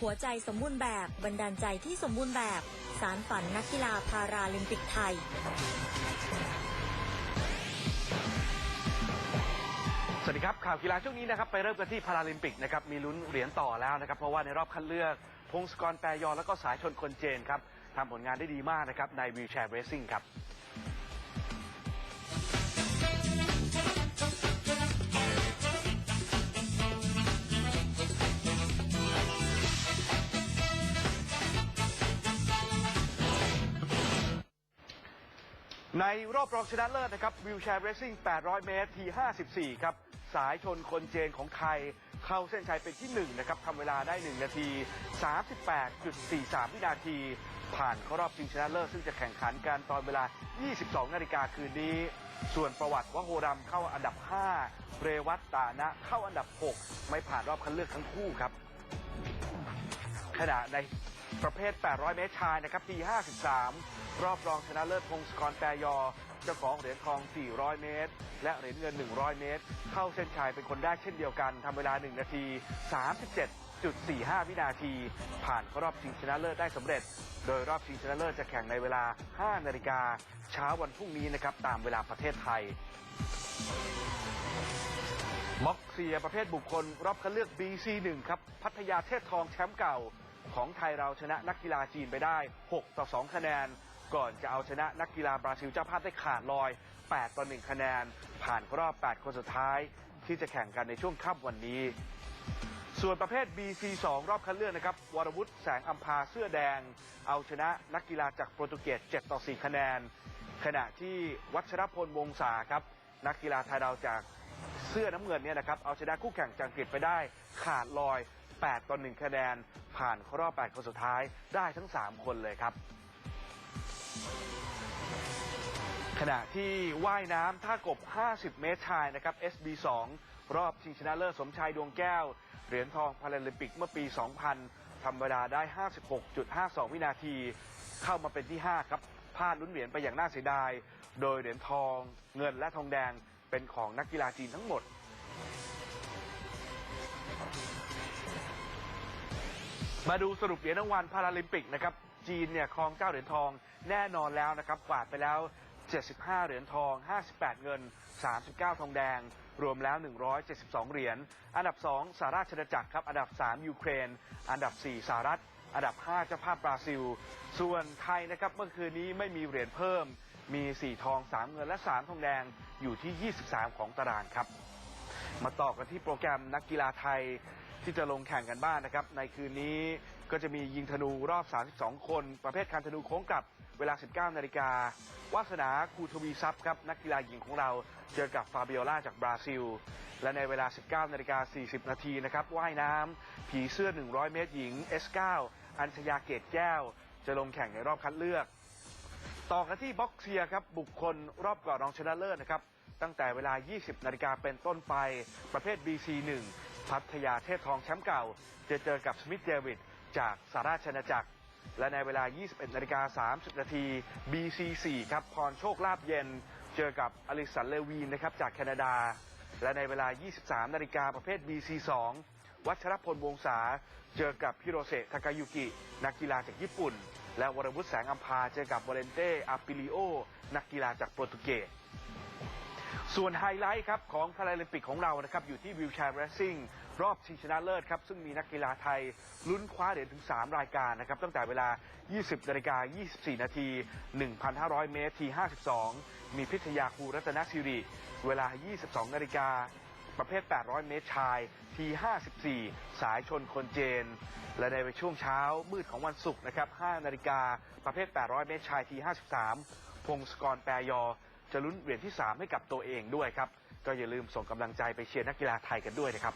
หัวใจสมบูรณ์แบบบันดาลใจที่สมบูรณ์แบบ สารฝันนักกีฬาพาราลิมปิกไทยสวัสดีครับข่าวกีฬาช่วงนี้นะครับไปเริ่มกันที่พาราลิมปิกนะครับมีลุ้นเหรียญต่อแล้วนะครับเพราะว่าในรอบคัดเลือก พงศกรแปรยอแล้วก็สายชนคนเจนครับทำผลงานได้ดีมากนะครับในวีแชร์เรซิ่งครับ ในรอบรองชนะเลิศนะครับวิวแชร์เรซซิ่ง 800 เมตร ที 54 ครับ สายชนคนเจนของไทย เข้าเส้นชัยเป็นที่ 1 นะครับทำเวลาได้ 1 นาที 38.43 วินาที ผ่านเข้ารอบชิงชนะเลิศ ซึ่งจะแข่งขันกันตอนเวลา 22 นาฬิกาคืนนี้ ส่วนประวัติวโหรำเข้าอันดับ 5 เรวัตตานะเข้าอันดับ 6 ไม่ผ่านรอบคัดเลือกทั้งคู่ครับ ขณะในประเภท 800 เมตรชายนะครับ ปี 53 รอบรองชนะเลิศพงศกรแปรยอ เจ้าของเหรียญทอง 400 เมตร และเหรียญเงิน 100 เมตร เข้าเส้นชัยเป็นคนได้เช่นเดียวกันทำเวลา 1 นาที 37.45 วินาที ผ่านเข้ารอบชิงชนะเลิศได้สำเร็จ โดยรอบชิงชนะเลิศจะแข่งในเวลา 5 นาฬิกาเช้าวันพรุ่งนี้นะครับตามเวลาประเทศไทยม็อกเซียประเภทบุคคล รอบคัดเลือก BC1 ครับ พัทยาเทพทองแชมป์เก่า ของไทยเราชนะนักกีฬาจีนไปได้ 6 ต่อ 2 คะแนน ก่อนจะเอาชนะนักกีฬาบราซิลเจ้าภาพได้ขาดลอย 8 ต่อ 1 คะแนน ผ่านรอบ 8 คนสุดท้าย ที่จะแข่งกันในช่วงค่ำวันนี้ ส่วนประเภท BC2 รอบคัดเลือกนะครับ วรวุฒิแสงอัมพาเสื้อแดง เอาชนะนักกีฬาจากโปรตุเกส 7 ต่อ 4 คะแนน ขณะที่วัชรพลวงศาครับ นักกีฬาไทยเราจากเสื้อน้ำเงินเนี่ยนะครับ เอาชนะคู่แข่งจากอังกฤษไปได้ขาดลอย 8 ต่อ 1 คะแนน ผ่านเข้ารอบ 8 คนสุดท้ายได้ทั้ง 3 คนเลยครับ ขณะที่ว่ายน้ำท่ากบ 50 เมตรชายนะครับ SB2 รอบชิงชนะเลิศสมชายดวงแก้ว เหรียญทองพาราลิมปิกเมื่อปี 2000 ทำเวลาได้ 56.52 วินาที เข้ามาเป็นที่ 5 ครับพลาดลุ้นเหรียญไปอย่างน่าเสียดาย โดยเหรียญทอง เงินและทองแดงเป็นของนักกีฬาจีนทั้งหมด มาดูสรุปเหรียญรางวัลพาราลิมปิกนะครับ จีนเนี่ยครองเจ้าเหรียญทองแน่นอนแล้วนะครับกวาดไปแล้ว 75 เหรียญทอง 58 เงิน 39 ทองแดง รวมแล้ว 172 เหรียญ อันดับ 2สหราชอาณาจักรครับ อันดับ 3 ยูเครน อันดับ 4สหรัฐ อันดับ 5 เจ้าภาพบราซิล ส่วนไทยนะครับเมื่อคืนนี้ไม่มีเหรียญเพิ่ม มี 4 ทอง 3 เงินและ 3 ทองแดงอยู่ที่ 23 ของตารางครับ มาต่อกันที่โปรแกรมนักกีฬาไทย ที่จะลงแข่งกันบ้างนะครับ ในคืนนี้ก็จะมียิงธนูรอบ 32 คน ประเภทคันธนูโค้งกลับเวลา 19 นาฬิกาวาสนาคูทวีซับครับ นักกีฬาหญิงของเราเจอกับฟาเบิโอล่าจากบราซิล และในเวลา 19 นาฬิกา 40 นาทีนะครับว่ายน้ำผีเสื้อ 100 เมตรหญิง S9 อัญชยาเกตแก้ว จะลงแข่งในรอบคัดเลือก ต่อกันที่บ็อกเซียครับ บุคคลรอบก่อนรองชนะเลิศนะครับ ตั้งแต่เวลา 20 นาฬิกาเป็นต้นไป ประเภท BC1 พัทยาเทพทองแชมป์เก่า จะเจอกับสมิธเดวิดจากสหราชอาณาจักร และในเวลา 21นาฬิกา30 นาที BC4 ครับพรโชคลาบเย็น เจอกับอลิสันเลวีนนะครับจากแคนาดา และในเวลา 23 นาฬิกาประเภท BC2 วัชรพลวงศาเจอกับฮิโรเซทากายุกิ นักกีฬาจากญี่ปุ่น และวรวุฒิแสงอัมพาเจอกับวอเลนเต้อาปิลิโอ นักกีฬาจากโปรตุเกส ส่วนไฮไลท์ครับของพาราลิมปิกของเรานะครับอยู่ที่วิวแชร์เรซซิ่งรอบชิงชนะเลิศครับ ซึ่งมีนักกีฬาไทยลุ้นคว้าเหรียญถึง 3 รายการนะครับ ตั้งแต่เวลา 20นาฬิกา24 นาที 1,500 เมตรที 52 มีพิทยาคูรัตนสิริ เวลา 22นาฬิกาประเภท 800 เมตรชายที 54 สายชนคนเจน และในช่วงเช้ามืดของวันศุกร์นะครับ 5 นาฬิกาประเภท 800 เมตรชายที 53 พงศกรแปรยอ จะลุ้นเหรียญที่ 3 ให้กับตัวเองด้วยครับ ก็อย่าลืมส่งกำลังใจไปเชียร์นักกีฬาไทยกันด้วยนะครับ